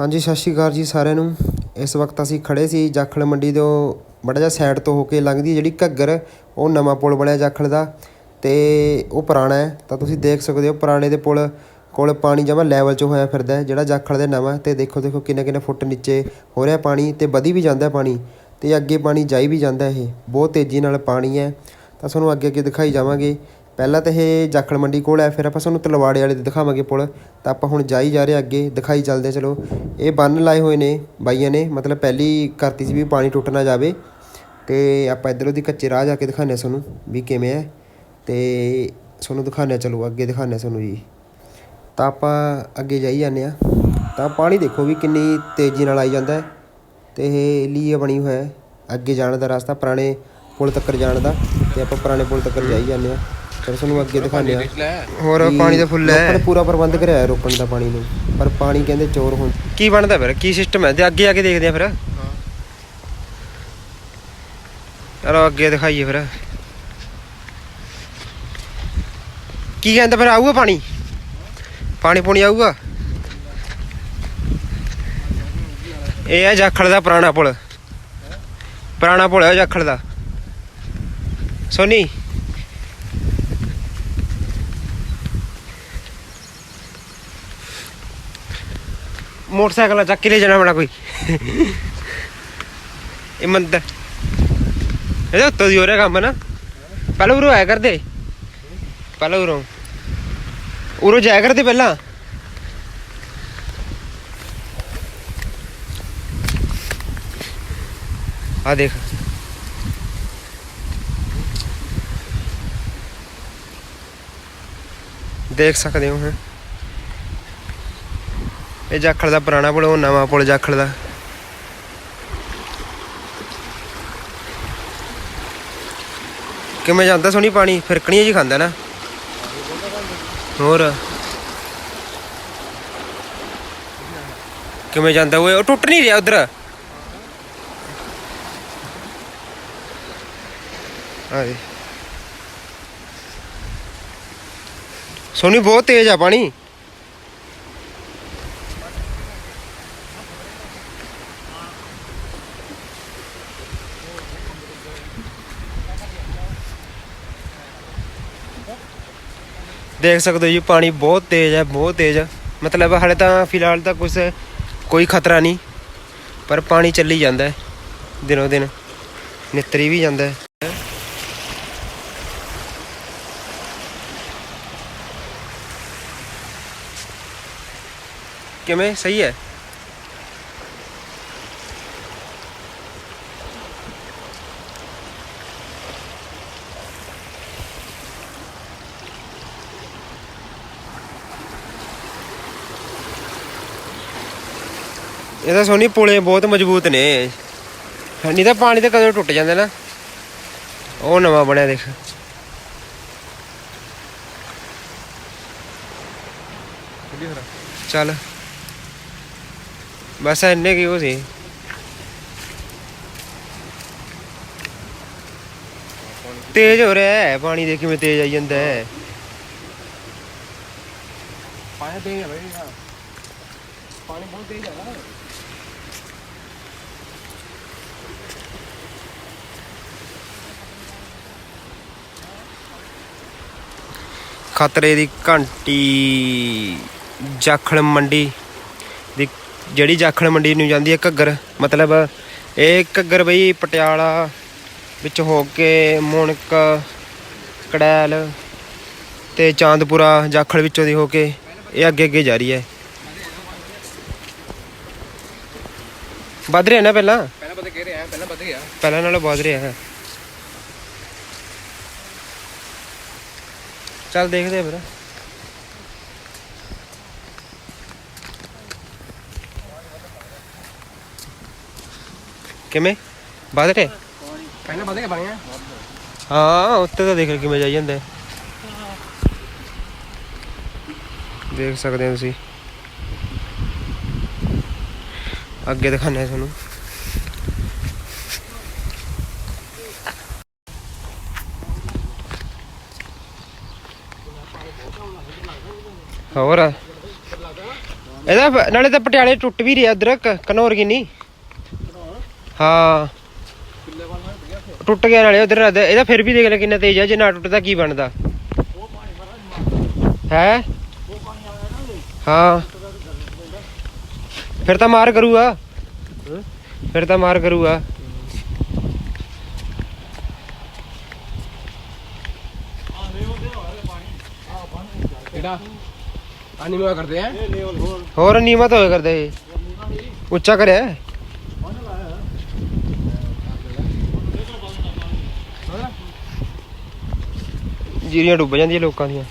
ਹਾਂਜੀ, ਸਤਿ ਸ਼੍ਰੀ ਅਕਾਲ ਜੀ ਸਾਰਿਆਂ ਨੂੰ। ਇਸ ਵਕਤ ਅਸੀਂ ਖੜੇ ਸੀ ਜਾਖਲ ਮੰਡੀ ਤੋਂ ਬੜਾ ਜਿਹਾ ਸਾਈਡ ਤੋਂ ਹੋ ਕੇ ਲੰਘਦੀ ਜਿਹੜੀ ਘੱਗਰ, ਉਹ ਨਵਾਂ ਪੁਲ ਬਣਿਆ ਜਾਖਲ ਦਾ ਤੇ ਉਹ ਪੁਰਾਣਾ ਹੈ। ਤਾਂ ਤੁਸੀਂ ਦੇਖ ਸਕਦੇ ਹੋ ਪੁਰਾਣੇ ਦੇ ਪੁਲ ਕੋਲ ਪਾਣੀ ਜਮਾ ਲੈਵਲ 'ਚ ਹੋਇਆ ਫਿਰਦਾ ਹੈ, ਜਿਹੜਾ ਜਾਖਲ ਦੇ ਨਵਾਂ ਤੇ ਦੇਖੋ ਦੇਖੋ ਕਿੰਨੇ ਕਿੰਨੇ ਫੁੱਟ ਨੀਚੇ ਹੋ ਰਿਹਾ ਪਾਣੀ ਤੇ ਵਧੀ ਵੀ ਜਾਂਦਾ ਪਾਣੀ ਤੇ ਅੱਗੇ ਪਾਣੀ ਜਾਈ ਵੀ ਜਾਂਦਾ ਇਹ। ਬਹੁਤ ਤੇਜ਼ੀ ਨਾਲ ਪਾਣੀ ਹੈ। ਤਾਂ ਤੁਹਾਨੂੰ ਅੱਗੇ ਅੱਗੇ ਦਿਖਾਈ ਜਾਵਾਂਗੇ। ਪਹਿਲਾਂ ਤਾਂ ਇਹ ਜਾਖਲ ਮੰਡੀ ਕੋਲ ਹੈ, ਫਿਰ ਆਪਾਂ ਤੁਹਾਨੂੰ ਤਲਵਾੜੇ ਵਾਲੇ ਦੇ ਦਿਖਾਵਾਂਗੇ ਪੁਲ। ਤਾਂ ਆਪਾਂ ਹੁਣ ਜਾਈ ਜਾ ਰਹੇ ਅੱਗੇ, ਦਿਖਾਈ ਚੱਲਦੇ ਚਲੋ। ਇਹ ਬੰਨ ਲਾਏ ਹੋਏ ਨੇ ਬਾਈਆਂ ਨੇ, ਮਤਲਬ ਪਹਿਲੀ ਕਰਤੀ ਸੀ ਵੀ ਪਾਣੀ ਟੁੱਟ ਨਾ ਜਾਵੇ। ਤੇ ਆਪਾਂ ਇੱਧਰੋਂ ਦੀ ਕੱਚੇ ਰਾਹ ਜਾ ਕੇ ਦਿਖਾਉਂਦੇ ਹਾਂ ਤੁਹਾਨੂੰ ਵੀ ਕਿਵੇਂ ਹੈ। ਤੇ ਤੁਹਾਨੂੰ ਦਿਖਾਉਂਦੇ ਹਾਂ, ਚਲੋ, ਅੱਗੇ ਦਿਖਾਉਂਦੇ ਹਾਂ ਤੁਹਾਨੂੰ ਜੀ। ਤਾਂ ਆਪਾਂ ਅੱਗੇ ਜਾਈ ਜਾਂਦੇ ਆ ਤਾਂ ਪਾਣੀ ਦੇਖੋ ਵੀ ਕਿੰਨੀ ਤੇਜ਼ੀ ਨਾਲ ਆਈ ਜਾਂਦਾ ਹੈ। ਤੇ ਇਹ ਲੀਏ ਬਣੀ ਹੋਇਆ ਹੈ, ਅੱਗੇ ਜਾਣ ਦਾ ਰਸਤਾ ਪੁਰਾਣੇ ਪੁਲ ਤੱਕ ਜਾਣ ਦਾ। ਤੇ ਆਪਾਂ ਪੁਰਾਣੇ ਪੁਲ ਤੱਕ ਜਾਈ ਜਾਂਦੇ ਆ ਫਿਰ ਤੁਹਾਨੂੰ ਅੱਗੇ ਦਿਖਾਉਂਦੇ ਆ ਹੋਰ ਪਾਣੀ ਦਾ ਫੁੱਲ ਹੈ। ਪੂਰਾ ਪ੍ਰਬੰਧ ਕਰਿਆ ਹੈ ਰੋਕਣ ਦਾ ਪਾਣੀ ਨੂੰ। ਪਰ ਪਾਣੀ ਕਹਿੰਦੇ ਚੋਰ ਹੁਣ ਕੀ ਬਣਦਾ ਫਿਰ? ਕੀ ਸਿਸਟਮ ਹੈ? ਤੇ ਅੱਗੇ ਆ ਕੇ ਦੇਖਦੇ ਆ ਫਿਰ। ਚਲੋ ਅੱਗੇ ਦਿਖਾਈਏ ਫਿਰ। ਕੀ ਕਹਿੰਦਾ ਫਿਰ? ਆਊਗਾ ਪਾਣੀ? ਪਾਣੀ ਪੂਣੀ ਆਊਗਾ? ਇਹ ਹੈ ਜਾਖਲ ਦਾ ਪੁਰਾਣਾ ਪੁਲ। ਪੁਰਾਣਾ ਪੁਲ ਹੈ ਜਾਖਲ ਦਾ। ਸੋਨੀ? ਮੋਟਰਸਾਈਕਲ ਚੱਕ ਕੇ ਲੈ ਜਾਣਾ ਬਣਾ ਕੋਈ। ਇਹ ਮੰਦਰ। ਇਹਦਾ ਉੱਤੋਂ ਦੀ ਹੋ ਰਿਹਾ ਕੰਮ ਨਾ। ਪਹਿਲਾਂ ਉਰੋਂ ਆਇਆ ਕਰਦੇ। ਪਹਿਲਾਂ ਉਰੋਂ। ਉਰੋਂ ਜਾਇਆ ਕਰਦੇ ਪਹਿਲਾਂ। ਆ ਦੇਖ। ਦੇਖ ਸਕਦੇ ਹੋ ਹੈ। ਇਹ ਜਾਖੜ ਦਾ ਪੁਰਾਣਾ ਪੁਲ ਉਹ ਨਵਾਂ ਪੁਲ ਜਾਖੜ ਦਾ। ਕਿਵੇਂ ਜਾਂਦਾ ਸੋਣੀ ਪਾਣੀ? ਫਿਰਕਣੀਆਂ ਜੀ ਖਾਂਦਾ ਨਾ। ਹੋਰ? ਕਿਵੇਂ ਜਾਂਦਾ ਉਹ ਟੁੱਟ ਨਹੀਂ ਰਿਹਾ ਉਧਰ? ਆਏ। ਸੋਨੀ ਬਹੁਤ ਤੇਜ਼ ਆ ਪਾਣੀ। ਦੇਖ ਸਕਦੇ ਹੋ ਜੀ, ਪਾਣੀ ਬਹੁਤ ਤੇਜ਼ ਹੈ, ਬਹੁਤ ਤੇਜ਼ ਮਤਲਬ ਹਾਲੇ ਤਾਂ ਫਿਲਹਾਲ ਤਾਂ ਕੁਝ ਕੋਈ ਖਤਰਾ ਨਹੀਂ, ਪਰ ਪਾਣੀ ਚੱਲੀ ਜਾਂਦਾ ਹੈ, ਦਿਨੋ ਦਿਨ। ਨਿਤਰੀ ਵੀ ਜਾਂਦਾ ਹੈ। ਕਿਵੇਂ? ਸਹੀ ਹੈ? ਇਹਦਾ ਸੋਨੀ ਪੁਲੇ ਬਹੁਤ ਮਜ਼ਬੂਤ ਨੇ। ਨਹੀਂ ਤਾਂ ਪਾਣੀ ਤਾਂ ਕਦੋਂ ਟੁੱਟ ਜਾਂਦਾ ਨਾ। ਉਹ ਨਵਾਂ ਬਣਿਆ ਦੇਖ। ਚੱਲ। ਬਸ ਇੰਨੇ ਕੀ ਉਹ ਸੀ। ਤੇਜ਼ ਹੋ ਰਿਹਾ ਹੈ, ਪਾਣੀ ਦੇ ਕਿਵੇਂ ਤੇਜ਼ ਆਈ ਜਾਂਦਾ ਹੈ। ਪਾਣੀ ਤੇਜ਼ ਹੈ ਬਈ ਪਾਣੀ ਬਹੁਤ ਤੇਜ਼ ਹੈ ਨਾ ਖਤਰੇ ਦੀ ਘੰਟੀ ਜਾਖਲ ਮੰਡੀ ਦੀ ਜਿਹੜੀ ਜਾਖਲ ਮੰਡੀ ਨੂੰ ਜਾਂਦੀ ਹੈ ਘੱਗਰ। ਮਤਲਬ ਇਹ ਘੱਗਰ ਬਈ ਪਟਿਆਲਾ ਵਿੱਚ ਹੋ ਕੇ ਮੁਣਕ ਕੜੈਲ ਤੇ ਚਾਂਦਪੁਰਾ ਜਾਖਲ ਵਿੱਚੋਂ ਦੀ ਹੋ ਕੇ ਇਹ ਅੱਗੇ ਅੱਗੇ ਜਾ ਰਹੀ ਹੈ। ਵੱਧ ਰਿਹਾ ਨਾ ਪਹਿਲਾਂ? ਪਹਿਲਾਂ ਕਹਿ ਰਿਹਾ ਪਹਿਲਾਂ ਪਤਾ ਗਿਆ। ਪਹਿਲਾਂ ਨਾਲੋਂ ਵੱਧ ਰਿਹਾ ਹੈ। ਚੱਲ ਦੇਖਦੇ ਆ ਫਿਰ। ਕਿਵੇਂ? ਵੱਧ ਰਿਹਾ ਪਹਿਲਾਂ ਪਤਾ ਗਿਆ ਪਾਣੀ ਹਾਂ ਉੱਤੇ ਤਾਂ ਦੇਖ ਕਿਵੇਂ ਜਾਈ ਜਾਂਦਾ ਹੈ। ਦੇਖ ਸਕਦੇ ਹੋ ਤੁਸੀਂ। ਅੱਗੇ ਦਿਖਾਣੇ ਤੁਹਾਨੂੰ। ਹੋਰ? ਇਹਦਾ ਨਾਲੇ ਤਾਂ ਪਟਿਆਲੇ ਟੁੱਟ ਵੀ ਰਿਹਾ ਅਦਰਕ, ਕਨੌਰ ਕਿੰਨੀ ਹਾਂ। ਟੁੱਟ ਗਿਆ ਨਾਲੇ ਉਧਰ ਇਹਦਾ ਫਿਰ ਵੀ ਦੇਖ ਲੈ ਕਿੰਨਾ ਤੇਜ਼ ਹੈ ਜੇ ਨਾ ਟੁੱਟਦਾ ਕੀ ਬਣਦਾ? ਹੈ? ਹਾਂ। ਫਿਰ ਤਾਂ ਮਾਰ ਕਰੂਗਾ। ਫਿਰ ਤਾਂ ਮਾਰ ਕਰੂਗਾ। ਕਿਹੜਾ? ਪਾਣੀ ਮਾ ਕਰਦੇ ਆ। ਹੋਰ ਹੋਰ ਨੀਮਤ ਹੋਏ ਕਰਦੇ ਇਹ। ਉੱਚਾ ਕਰਿਆ। ਜੀਰੀਆਂ ਡੁੱਬ ਜਾਂਦੀਆਂ ਲੋਕਾਂ ਦੀਆਂ।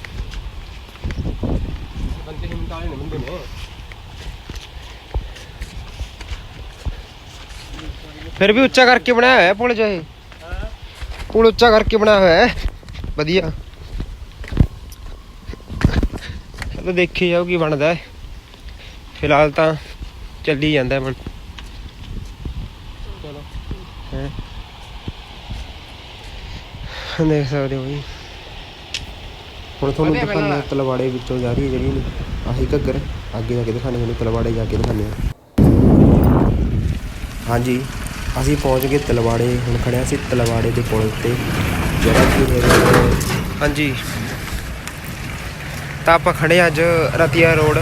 ਬੰਦੇ ਹਿੰਮਤ ਵਾਲੇ ਨੇ ਬੰਦੇ ਨੇ। ਫਿਰ ਵੀ ਉੱਚਾ ਕਰਕੇ ਬਣਾਇਆ ਹੋਇਆ ਪੁਲ ਚਾਹੇ ਪੁਲ ਉੱਚਾ ਕਰਕੇ ਬਣਾਇਆ ਹੋਇਆ ਹੈ। ਵਧੀਆ। ਚਲੋ ਦੇਖੀ ਜਾਓ ਕੀ ਬਣਦਾ ਹੈ। ਫਿਲਹਾਲ ਤਾਂ ਚੱਲੀ ਜਾਂਦਾ ਮਨ ਚਲੋ। ਹੈਂ। ਦੇਖ ਸਕਦੇ ਹੋ ਜੀ। ਹੁਣ ਤੁਹਾਨੂੰ ਦਿਖਾਉਂਦੇ। ਤਲਵਾੜੇ ਵਿੱਚੋਂ ਜਾ ਰਹੀ ਹੈ ਜਿਹੜੀ ਨੂੰ ਆਹੀ ਘੱਗਰ ਅੱਗੇ ਜਾ ਕੇ ਦਿਖਾਣੇ ਤੁਹਾਨੂੰ ਤਲਵਾੜੇ ਜਾ ਕੇ ਦਿਖਾਣੇ ਹਾਂਜੀ ਅਸੀਂ ਪਹੁੰਚ ਗਏ ਤਲਵਾੜੇ। ਹੁਣ ਖੜਿਆ ਸੀ ਤਲਵਾੜੇ ਦੇ ਪੁਲ ਉੱਤੇ। ਜਿਹੜਾ ਕਿ ਹਾਂਜੀ। ਤਾਂ ਆਪਾਂ ਖੜੇ ਅੱਜ ਰਤੀਆ ਰੋਡ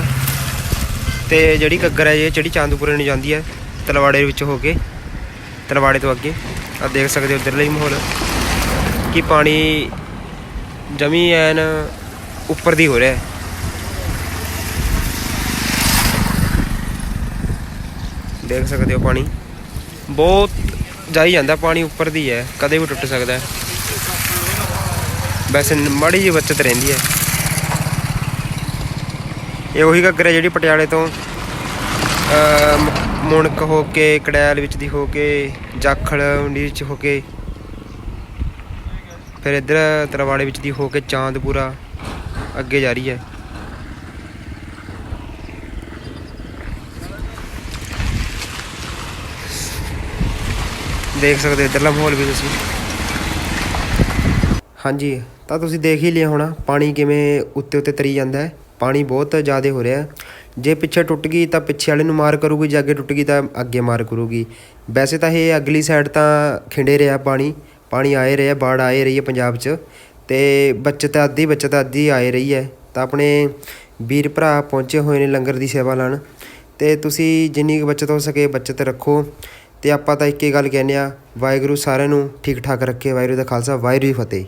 ਤੇ ਜਿਹੜੀ ਘੱਗਰ ਹੈ ਇਹ ਜਿਹੜੀ ਚਾਂਦਪੁਰੇ ਨੂੰ ਜਾਂਦੀ ਹੈ, ਤਲਵਾੜੇ ਵਿੱਚ ਹੋ ਕੇ, ਤਲਵਾੜੇ ਤੋਂ ਅੱਗੇ। ਆ ਦੇਖ ਸਕਦੇ ਹੋ ਉਧਰਲੇ ਹੀ ਮਾਹੌਲ। ਕਿ ਪਾਣੀ ਜਮੀ ਐਨ ਉੱਪਰ ਦੀ ਹੋ ਰਿਹਾ ਹੈ। ਦੇਖ ਸਕਦੇ ਹੋ ਪਾਣੀ। ਬਹੁਤ ਜਾਈ ਜਾਂਦਾ ਪਾਣੀ ਉੱਪਰ ਦੀ ਹੈ, ਕਦੇ ਵੀ ਟੁੱਟ ਸਕਦਾ ਹੈ। ਵੈਸੇ ਨ- ਮਾੜੀ ਜਿਹੀ ਬਚਤ ਰਹਿੰਦੀ ਹੈ। ਇਹ ਉਹੀ ਘੱਗਰ ਹੈ ਜਿਹੜੀ ਪਟਿਆਲੇ ਤੋਂ ਮੁਣਕ ਹੋ ਕੇ, ਕੜੈਲ ਵਿੱਚ ਦੀ ਹੋ ਕੇ, ਜਾਖਲ ਮੰਡੀ ਵਿੱਚ ਹੋ ਕੇ, ਫਿਰ ਇੱਧਰ ਤਰਵਾੜੇ ਵਿੱਚ ਦੀ ਹੋ ਕੇ ਚਾਂਦਪੁਰਾ ਅੱਗੇ ਜਾ ਰਹੀ ਹੈ। ਦੇਖ ਸਕਦੇ ਹੋ ਇੱਧਰਲਾ ਮਾਹੌਲ ਵੀ ਤੁਸੀਂ। ਹਾਂਜੀ, ਤਾਂ ਤੁਸੀਂ ਦੇਖ ਹੀ ਲਿਆ ਹੋਣਾ, ਪਾਣੀ ਕਿਵੇਂ ਉੱਤੇ ਉੱਤੇ ਤਰੀ ਜਾਂਦਾ ਹੈ। ਪਾਣੀ ਬਹੁਤ ਜ਼ਿਆਦਾ ਹੋ ਰਿਹਾ। ਜੇ ਪਿੱਛੇ ਟੁੱਟ ਗਈ ਤਾਂ ਪਿੱਛੇ ਵਾਲੇ ਨੂੰ ਮਾਰ ਕਰੂਗੀ, ਜੇ ਅੱਗੇ ਟੁੱਟ ਗਈ ਤਾਂ ਅੱਗੇ ਮਾਰ ਕਰੂਗੀ। ਵੈਸੇ ਤਾਂ ਇਹ ਅਗਲੀ ਸਾਈਡ ਤਾਂ ਖਿੰਡੇ ਰਿਹਾ ਪਾਣੀ ਪਾਣੀ ਆਏ ਰਿਹਾ, ਬਾੜ ਆਏ ਰਹੀ ਹੈ ਪੰਜਾਬ 'ਚ ਤੇ ਬੱਚਤ ਅੱਧੀ ਬੱਚਤ ਅੱਧੀ ਆਏ ਰਹੀ ਹੈ। ਤਾਂ ਆਪਣੇ ਵੀਰ ਭਰਾ ਪਹੁੰਚੇ ਹੋਏ ਨੇ ਲੰਗਰ ਦੀ ਸੇਵਾ ਲੈਣ ਤੇ ਤੁਸੀਂ ਜਿੰਨੀ ਕੁ ਬੱਚਤ ਹੋ ਸਕੇ ਬੱਚਤ ਰੱਖੋ ਤੇ ਆਪਾਂ ਤਾਂ ਇੱਕ ਗੱਲ ਕਹਿੰਦੇ ਆ ਵਾਹਿਗੁਰੂ ਸਾਰਿਆਂ ਨੂੰ ਠੀਕ ਠਾਕ ਰੱਖੇ, ਵਾਹਿਗੁਰੂ ਦਾ ਖਾਲਸਾ, ਵਾਹਿਗੁਰੂ ਜੀ ਫਤਿਹ।